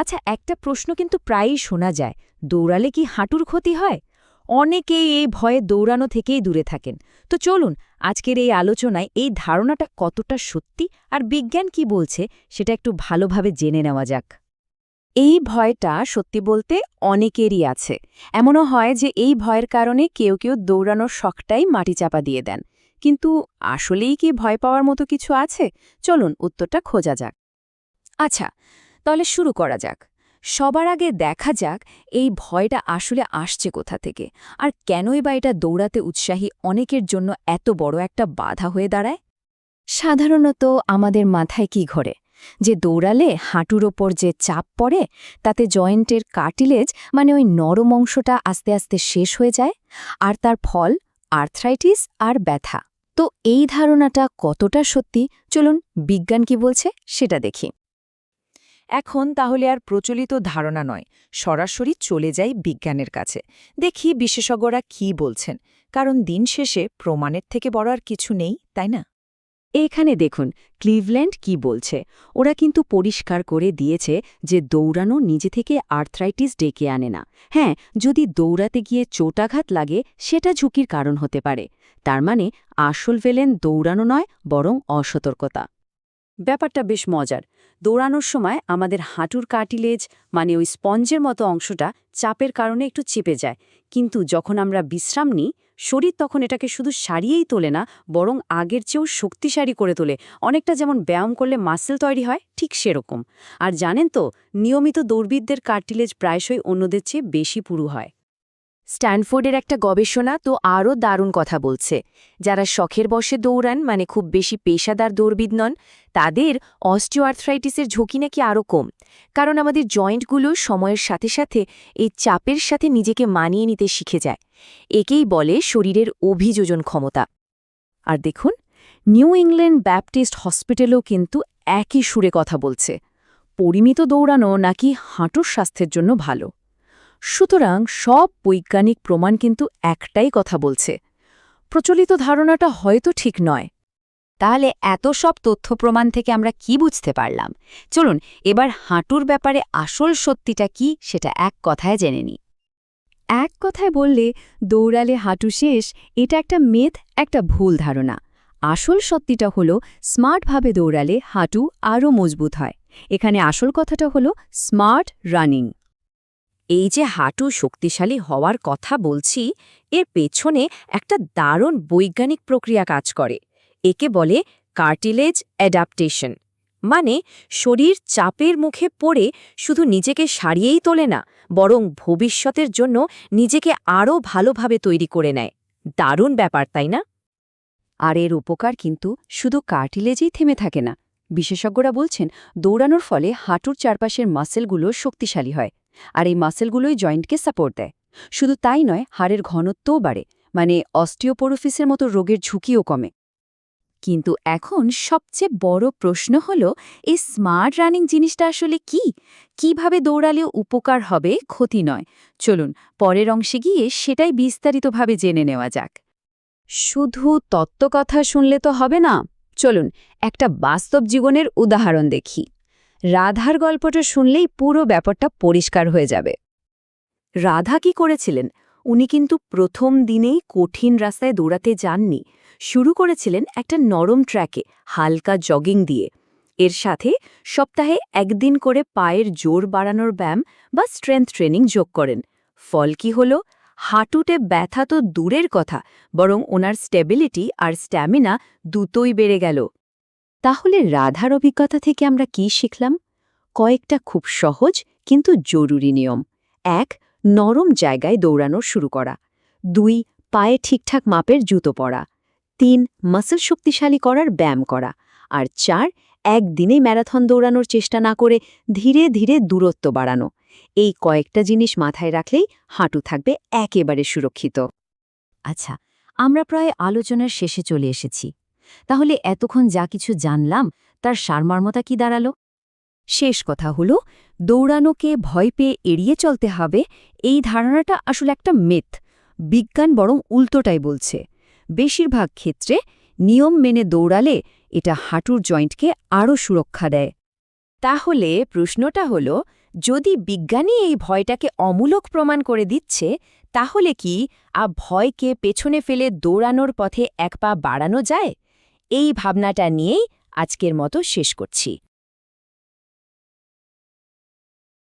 আচ্ছা একটা প্রশ্ন কিন্তু প্রায়ই শোনা যায়। দৌড়ালে কি হাঁটুর ক্ষতি হয়? অনেকেই এই ভয়ে দৌড়ানো থেকেই দূরে থাকেন। তো চলুন, আজকের এই আলোচনায় এই ধারণাটা কতটা সত্যি আর বিজ্ঞান কি বলছে সেটা একটু ভালোভাবে জেনে নেওয়া যাক। এই ভয়টা সত্যি বলতে অনেকেরই আছে। এমনও হয় যে এই ভয়ের কারণে কেউ কেউ দৌড়ানোর শখটাই মাটি চাপা দিয়ে দেন। কিন্তু আসলেই কি ভয় পাওয়ার মতো কিছু আছে? চলুন, উত্তরটা খোঁজা যাক। আচ্ছা তাহলে শুরু করা যাক। সবার আগে দেখা যাক এই ভয়টা আসলে আসছে কোথা থেকে। আর কেনই বা এটা দৌড়াতে উৎসাহী অনেকের জন্য এত বড় একটা বাধা হয়ে দাঁড়ায়? সাধারণত আমাদের মাথায় কি ঘরে? যে দৌড়ালে হাঁটুর ওপর যে চাপ পড়ে, তাতে জয়েন্টের কার্টিলেজ মানে ওই নরম অংশটা আস্তে আস্তে শেষ হয়ে যায়, আর তার ফল আর্থ্রাইটিস আর ব্যথা। তো এই ধারণাটা কতটা সত্যি? চলুন বিজ্ঞান কি বলছে সেটা দেখি। এখন তাহলে আর প্রচলিত ধারণা নয়, সরাসরি চলে যাই বিজ্ঞানের কাছে। দেখি বিশেষজ্ঞরা কি বলছেন, কারণ দিন শেষে প্রমাণের থেকে বড় আর কিছু নেই, তাই না? এখানে দেখুন, ক্লিভল্যান্ড কি বলছে? ওরা কিন্তু পরিষ্কার করে দিয়েছে যে দৌড়ানো নিজে থেকে আর্থ্রাইটিস ডেকে আনে না। হ্যাঁ যদি দৌড়াতে গিয়ে চোটাঘাত লাগে, সেটা ঝুঁকির কারণ হতে পারে। তার মানে আসল ভেলেন দৌড়ানো নয়, বরং অসতর্কতা। ব্যাপারটা বেশ মজার। দৌড়ানোর সময় আমাদের হাঁটুর কার্টিলেজ মানে ওই স্পঞ্জের মতো অংশটা চাপের কারণে একটু চেপে যায়। কিন্তু যখন আমরা বিশ্রাম নিই, শরীর তখন এটাকে শুধু সারিয়েই তোলে না, বরং আগের চেয়েও শক্তিশালী করে তোলে। অনেকটা যেমন ব্যায়াম করলে মাসেল তৈরি হয়, ঠিক সেরকম। আর জানেন তো, নিয়মিত দৌড়বিদদের কার্টিলেজ প্রায়শই অন্যদের চেয়ে বেশি পুরু হয়। স্ট্যানফোর্ডের একটা গবেষণা তো আরও দারুণ কথা বলছে। যারা শখের বসে দৌড়ান মানে খুব বেশি পেশাদার দৌড়বিদ নন, তাদের অস্টিওআর্থ্রাইটিসের ঝুঁকি নাকি আরও কম। কারণ আমাদের জয়েন্টগুলো সময়ের সাথে সাথে এই চাপের সাথে নিজেকে মানিয়ে নিতে শিখে যায়। একেই বলে শরীরের অভিযোজন ক্ষমতা। আর দেখুন, নিউ ইংল্যান্ড ব্যাপটিস্ট হসপিটালও কিন্তু একই সুরে কথা বলছে। পরিমিত দৌড়ানো নাকি হাঁটুর স্বাস্থ্যের জন্য ভালো। সুতরাং সব বৈজ্ঞানিক প্রমাণ কিন্তু একটাই কথা বলছে। প্রচলিত ধারণাটা হয়তো ঠিক নয়। তাহলে এত সব তথ্য প্রমাণ থেকে আমরা কি বুঝতে পারলাম? চলুন, এবার হাঁটুর ব্যাপারে আসল সত্যিটা কি সেটা এক কথায় জেনে নিই। এক কথায় বললে দৌড়ালে হাঁটু শেষ, এটা একটা মেথ, একটা ভুল ধারণা। আসল সত্যিটা হলো, স্মার্টভাবে দৌড়ালে হাঁটু আরও মজবুত হয়। এখানে আসল কথাটা হলো, স্মার্ট রানিং। এই যে হাঁটু শক্তিশালী হওয়ার কথা বলছি, এর পেছনে একটা দারুণ বৈজ্ঞানিক প্রক্রিয়া কাজ করে। একে বলে কার্টিলেজ অ্যাডাপ্টেশন। মানে শরীর চাপের মুখে পড়ে শুধু নিজেকে সারিয়েই তোলে না, বরং ভবিষ্যতের জন্য নিজেকে আরও ভালোভাবে তৈরি করে নেয়। দারুণ ব্যাপার, তাই না? আর এর উপকার কিন্তু শুধু কার্টিলেজেই থেমে থাকে না। বিশেষজ্ঞরা বলছেন, দৌড়ানোর ফলে হাঁটুর চারপাশের মাসেলগুলো শক্তিশালী হয়। আর এই মাসেলগুলোই জয়েন্টকে সাপোর্ট দেয়। শুধু তাই নয়, হাড়ের ঘনত্বও বাড়ে মানে অস্টিওপোরোফিসের মতো রোগের ঝুঁকিও কমে। কিন্তু এখন সবচেয়ে বড় প্রশ্ন হল, এই স্মার্ট রানিং জিনিসটা আসলে কি? কীভাবে দৌড়ালেও উপকার হবে, ক্ষতি নয়। চলুন, পরের অংশে গিয়ে সেটাই বিস্তারিতভাবে জেনে নেওয়া যাক। শুধু তত্ত্বকথা শুনলে তো হবে না। চলুন, একটা বাস্তব জীবনের উদাহরণ দেখি। রাধার গল্পটা শুনলেই পুরো ব্যাপারটা পরিষ্কার হয়ে যাবে। রাধা কি করেছিলেন? উনি কিন্তু প্রথম দিনেই কঠিন রাস্তায় দৌড়াতে যাননি। শুরু করেছিলেন একটা নরম ট্র্যাকে হালকা জগিং দিয়ে। এর সাথে সপ্তাহে একদিন করে পায়ের জোর বাড়ানোর ব্যায়াম বা স্ট্রেংথ ট্রেনিং যোগ করেন। ফল কি হল? হাঁটুতে ব্যথা তো দূরের কথা, বরং ওনার স্টেবিলিটি আর স্ট্যামিনা দুটোই বেড়ে গেল। তাহলে রাধার অভিজ্ঞতা থেকে আমরা কি শিখলাম? কয়েকটা খুব সহজ কিন্তু জরুরি নিয়ম। এক, নরম জায়গায় দৌড়ানো শুরু করা। দুই, পায়ে ঠিকঠাক মাপের জুতো পরা। তিন মাসল শক্তিশালী করার ব্যায়াম করা। আর চার একদিনে ম্যারাথন দৌড়ানোর চেষ্টা না করে ধীরে ধীরে দূরত্ব বাড়ানো। এই কয়েকটা জিনিস মাথায় রাখলেই হাঁটু থাকবে একেবারে সুরক্ষিত। আচ্ছা আমরা প্রায় আলোচনার শেষে চলে এসেছি। তাহলে এতক্ষণ যা কিছু জানলাম, তার সারমর্মতা কি দাঁড়াল? শেষ কথা হলো, দৌড়ানোকে ভয় পেয়ে এড়িয়ে চলতে হবে, এই ধারণাটা আসলে একটা মেথ বিজ্ঞান বরং উল্টোটাই বলছে। বেশিরভাগ ক্ষেত্রে নিয়ম মেনে দৌড়ালে এটা হাঁটুর জয়েন্টকে আরও সুরক্ষা দেয়। তাহলে প্রশ্নটা হল, যদি বিজ্ঞানী এই ভয়টাকে অমূলক প্রমাণ করে দিচ্ছে, তাহলে কি আ ভয়কে পেছনে ফেলে দৌড়ানোর পথে এক পা বাড়ানো যায়? এই ভাবনাটা নিয়েই আজকের মতো শেষ করছি।